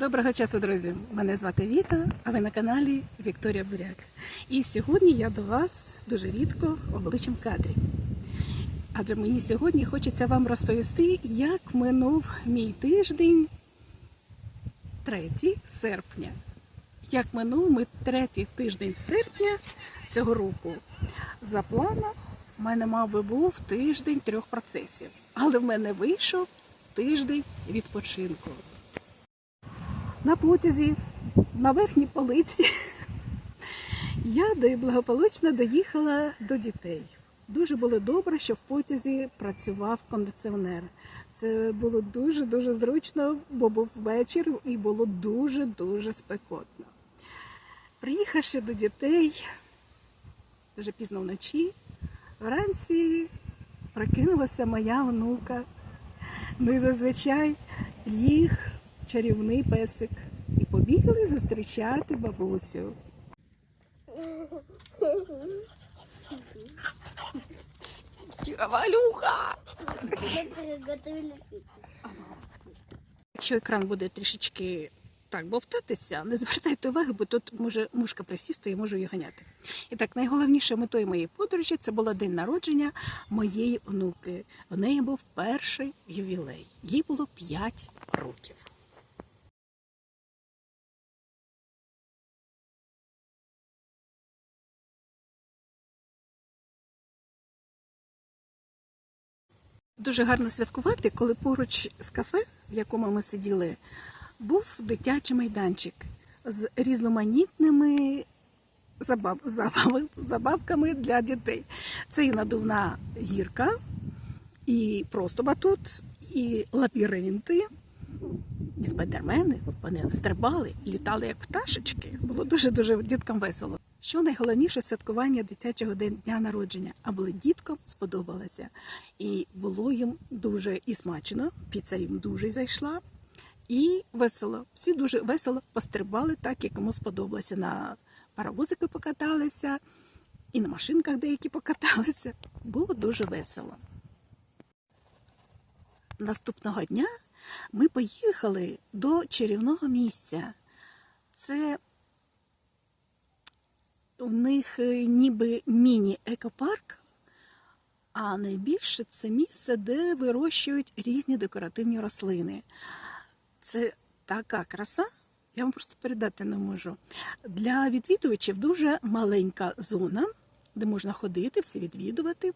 Доброго часу, друзі! Мене звати Віта, а ви на каналі Вікторія Буряк. І сьогодні я до вас дуже рідко обличчям кадрі. Адже мені сьогодні хочеться вам розповісти, як минув мій тиждень 3 серпня. Як минув ми третій тиждень серпня цього року. За планом, в мене мав би був тиждень трьох процесів, але в мене вийшов тиждень відпочинку на потязі, на верхній полиці. Я благополучно доїхала до дітей. Дуже було добре, що в потязі працював кондиціонер. Це було дуже-дуже зручно, бо був вечір і було дуже-дуже спекотно. Приїхавши до дітей дуже пізно вночі, вранці прокинулася моя внука. Ну і зазвичай їх чарівний песик. І побігли зустрічати бабусю. Валюха! Якщо екран буде трішечки так бовтатися, не звертайте уваги, бо тут може мушка присісти і можу її ганяти. І так, найголовніше метою моєї подорожі це було день народження моєї онуки. В неї був перший ювілей. Їй було 5 років. Дуже гарно святкувати, коли поруч з кафе, в якому ми сиділи, був дитячий майданчик з різноманітними забав, забав, забавками для дітей. Це і надувна гірка, і просто батут, і лабіринти, і спайдермени. Вони стрибали, літали як пташечки. Було дуже-дуже діткам весело. Що найголовніше святкування дитячого дня народження, аби діткам сподобалося. І було їм дуже і смачно, піца їм дуже зайшла. І весело. Всі дуже весело пострибали так, як йому сподобалося. На паровозики покаталися, і на машинках деякі покаталися. Було дуже весело. Наступного дня ми поїхали до чарівного місця. Це у них е, ніби міні-екопарк, а найбільше це місце, де вирощують різні декоративні рослини. Це така краса, я вам просто передати не можу. Для відвідувачів дуже маленька зона, де можна ходити, всі відвідувати,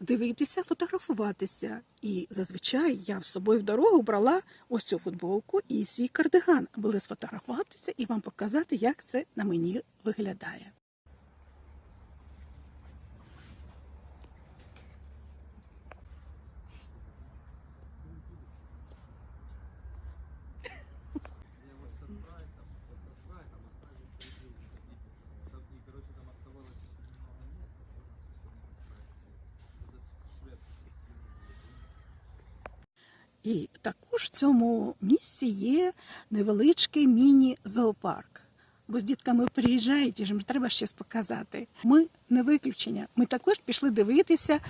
дивитися, фотографуватися. І зазвичай я з собою в дорогу брала ось цю футболку і свій кардиган, аби сфотографуватися і вам показати, як це на мені виглядає. І також в цьому місці є невеличкий міні-зоопарк. Бо з дітками приїжджають і ж треба щось показати. Ми не виключення. Ми також пішли дивитися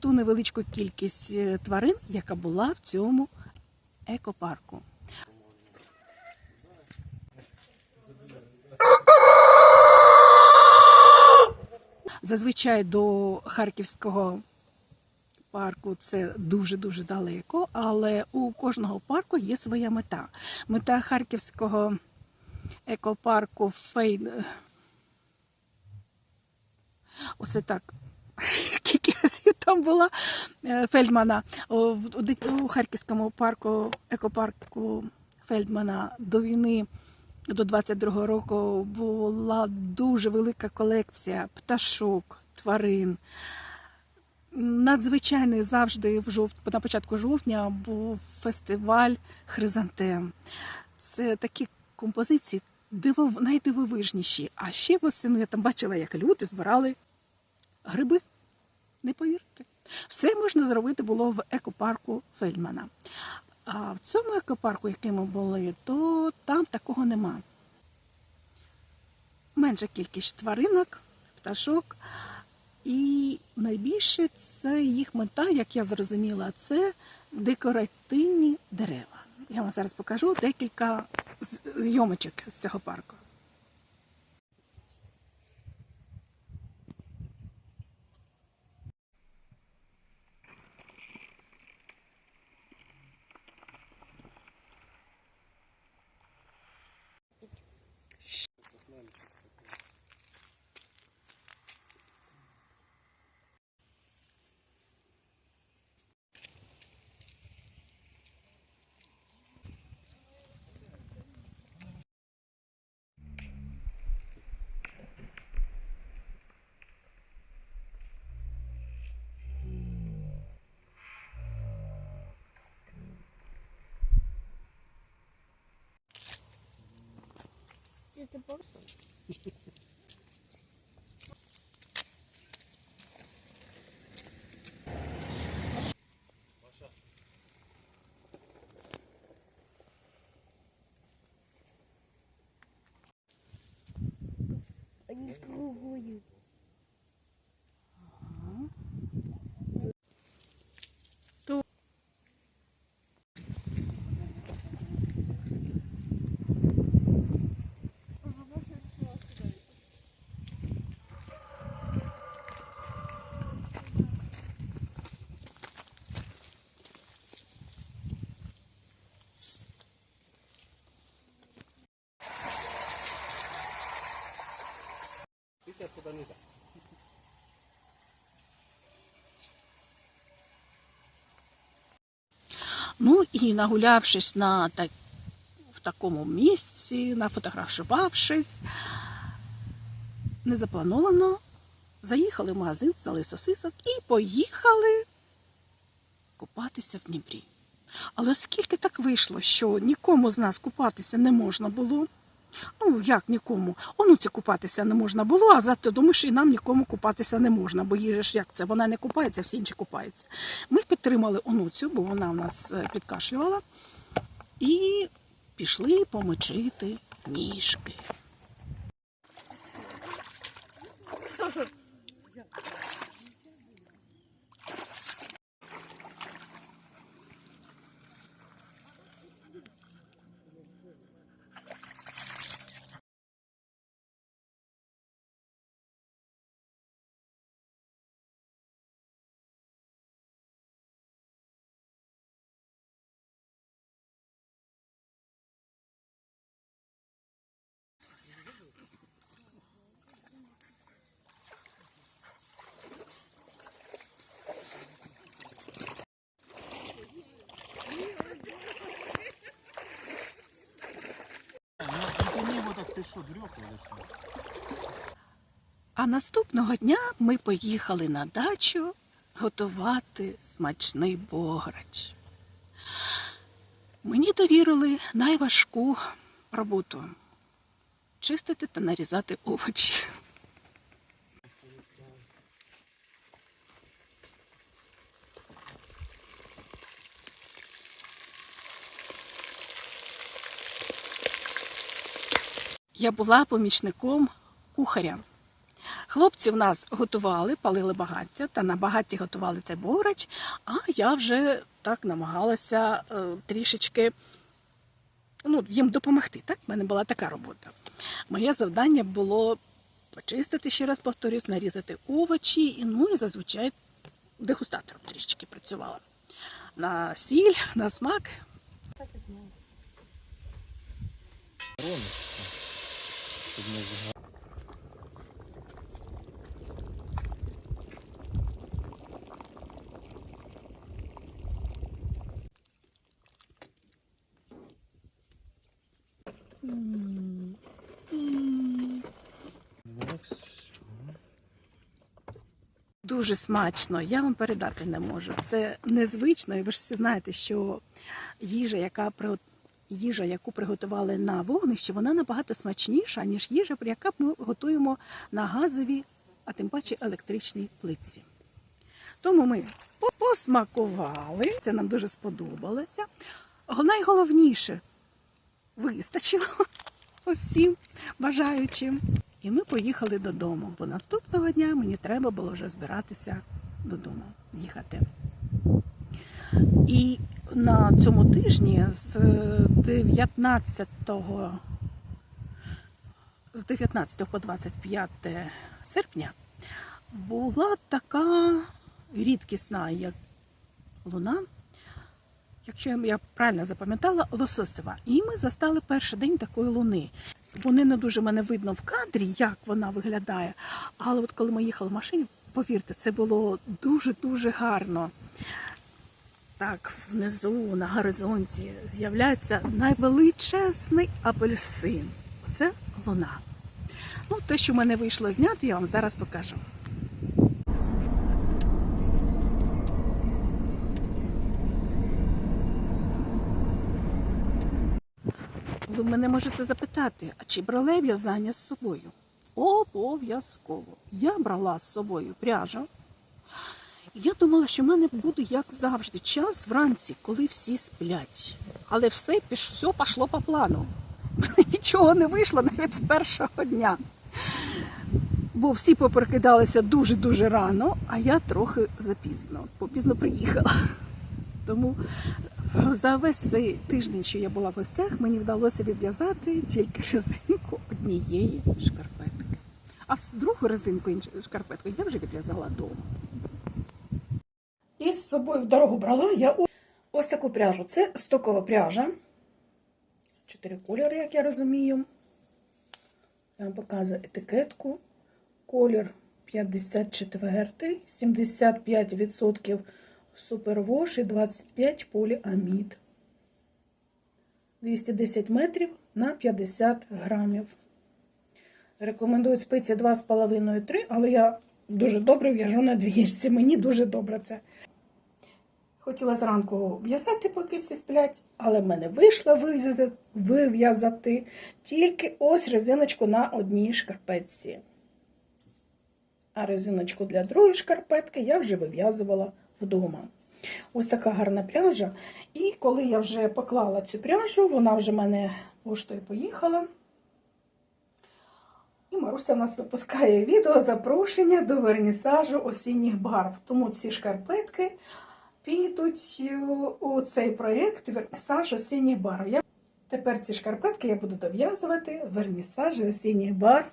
ту невеличку кількість е, тварин, яка була в цьому екопарку. Зазвичай до Харківського парку це дуже-дуже далеко, але у кожного парку є своя мета. Мета Харківського екопарку Фейн. Оце так. Скільки разів там була е, Фельдмана у Харківському парку, екопарку Фельдмана до війни до 22-го року була дуже велика колекція пташок, тварин. Надзвичайний завжди в жовт... на початку жовтня був фестиваль Хризантем. Це такі композиції дивов... найдивовижніші. А ще восени я там бачила, як люди збирали гриби. Не повірите. Все можна зробити було в екопарку Фельдмана. А в цьому екопарку, який ми були, то там такого нема. Менша кількість тваринок, пташок. І найбільше це їх мета, як я зрозуміла, це декоративні дерева. Я вам зараз покажу декілька зйомочок з цього парку. Это просто. Они кругую. Ту- Ну і нагулявшись на так, в такому місці, нафотографувавшись, незаплановано заїхали в магазин, взяли сосисок і поїхали купатися в Дніпрі. Але скільки так вийшло, що нікому з нас купатися не можна було. Ну, як нікому? Онуці купатися не можна було, а зато думаєш, і нам нікому купатися не можна, бо їй же ж як це, вона не купається, всі інші купаються. Ми підтримали онуцю, бо вона в нас е, підкашлювала, і пішли помочити ніжки. А наступного дня ми поїхали на дачу готувати смачний бограч. Мені довірили найважку роботу чистити та нарізати овочі. Я була помічником кухаря. Хлопці в нас готували, палили багаття, та на багатті готували цей бограч, а я вже так намагалася е, трішечки ну, їм допомогти. Так? У мене була така робота. Моє завдання було почистити, ще раз повторюсь, нарізати овочі, і, ну і зазвичай дегустатором трішечки працювала. На сіль, на смак. Дуже смачно, я вам передати не можу. Це незвично, і ви ж всі знаєте, що їжа, яка їжа, яку приготували на вогнищі, вона набагато смачніша, ніж їжа, яка ми готуємо на газовій, а тим паче електричній плитці. Тому ми по- посмакували, це нам дуже сподобалося. Найголовніше вистачило усім бажаючим. І ми поїхали додому, бо наступного дня мені треба було вже збиратися додому, їхати. І на цьому тижні з 19 з 19 по 25 серпня була така рідкісна як луна, якщо я правильно запам'ятала, лососева. І ми застали перший день такої луни. Вони не дуже мене видно в кадрі, як вона виглядає. Але от коли ми їхали в машині, повірте, це було дуже-дуже гарно. Так, внизу на горизонті з'являється найвеличезний апельсин. Це луна. Ну, те, що в мене вийшло зняти, я вам зараз покажу. Ви мене можете запитати, а чи брала я в'язання з собою? Обов'язково. Я брала з собою пряжу. Я думала, що в мене буде, як завжди, час вранці, коли всі сплять. Але все, піш, все пішло по плану. Нічого не вийшло навіть з першого дня. Бо всі поперекидалися дуже-дуже рано, а я трохи запізно, попізно приїхала. Тому за весь цей тиждень, що я була в гостях, мені вдалося відв'язати тільки резинку однієї шкарпетки. А другу резинку шкарпетку я вже відв'язала вдома. Собою в дорогу брала я ось таку пряжу. Це стокова пряжа. Чотири кольори, як я розумію. Я вам показую етикетку. Колір 54, 75% супервош і 25 поліамід. 210 метрів на 50 грамів. Рекомендують спиці 2,5-3, але я дуже добре в'яжу на двіжці. Мені дуже добре це. Хотіла зранку в'язати, поки всі сплять, але в мене вийшло вив'язати- тільки ось резиночку на одній шкарпетці. А резиночку для другої шкарпетки я вже вив'язувала вдома. Ось така гарна пряжа. І коли я вже поклала цю пряжу, вона вже в мене поштою поїхала. І Маруся в нас випускає відео запрошення до вернісажу осінніх барв. Тому ці шкарпетки підуть у цей проєкт вернісаж осінніх барв. Я... Тепер ці шкарпетки я буду дов'язувати вернісажі осінніх барв,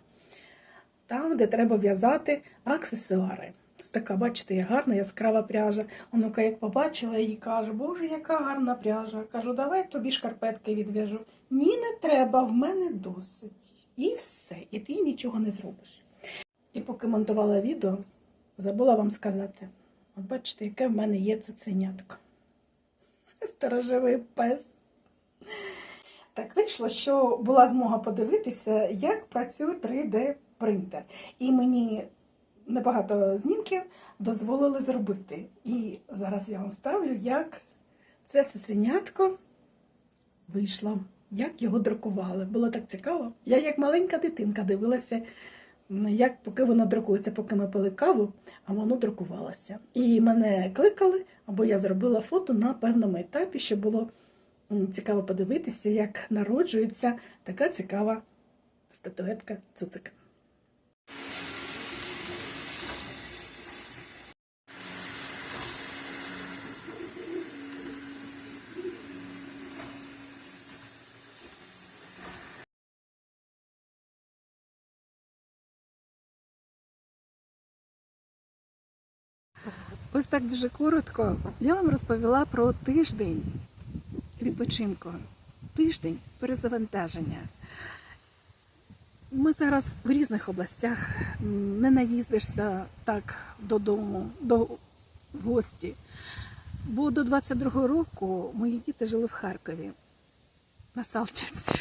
там, де треба в'язати аксесуари. Ось така, бачите, гарна яскрава пряжа. Онука, як побачила її, каже, Боже, яка гарна пряжа. Кажу, давай тобі шкарпетки відв'яжу. Ні, не треба, в мене досить. І все, і ти нічого не зробиш. І поки монтувала відео, забула вам сказати: от бачите, яке в мене є цуценятко. Сторожовий пес. Так вийшло, що була змога подивитися, як працює 3D принтер. І мені небагато знімків дозволили зробити. І зараз я вам ставлю, як це цуценятко вийшло, як його друкували. Було так цікаво. Я як маленька дитинка дивилася, як поки воно друкується, поки ми пили каву, а воно друкувалося. І мене кликали, або я зробила фото на певному етапі, щоб було цікаво подивитися, як народжується така цікава статуетка цуцика. Ось так дуже коротко. Я вам розповіла про тиждень відпочинку, тиждень перезавантаження. Ми зараз в різних областях не наїздишся так додому, до гості. Бо до 22-го року мої діти жили в Харкові на Салтівці.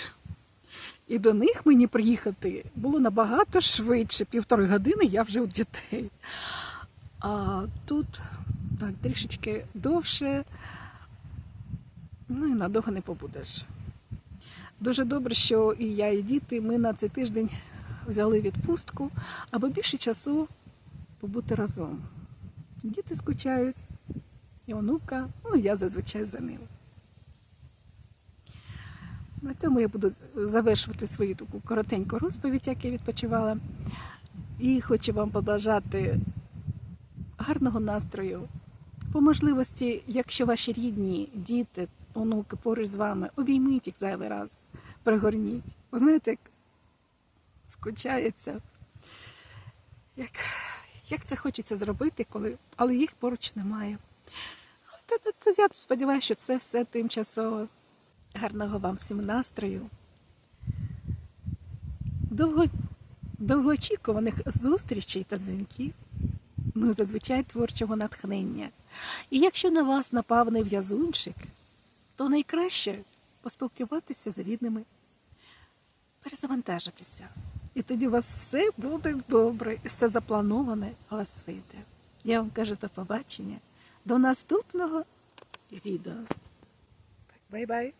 І до них мені приїхати було набагато швидше. Півтори години я вже у дітей. А тут так трішечки довше, ну і надовго не побудеш. Дуже добре, що і я, і діти ми на цей тиждень взяли відпустку, аби більше часу побути разом. Діти скучають, і онука, ну і я зазвичай за ним. На цьому я буду завершувати свою таку коротеньку розповідь, як я відпочивала. І хочу вам побажати гарного настрою, По можливості, якщо ваші рідні, діти, онуки поруч з вами, обійміть їх зайвий раз, пригорніть. Ви знаєте, як скучається, як, як це хочеться зробити, коли, але їх поруч немає. Я сподіваюся, що це все тимчасово. Гарного вам всім настрою. Довго, довгоочікуваних зустрічей та дзвінків. Ну, зазвичай творчого натхнення. І якщо на вас напав нев'язунчик, то найкраще поспілкуватися з рідними, перезавантажитися. І тоді у вас все буде добре, все заплановане у вас вийде. Я вам кажу до побачення, до наступного відео. Бай-бай.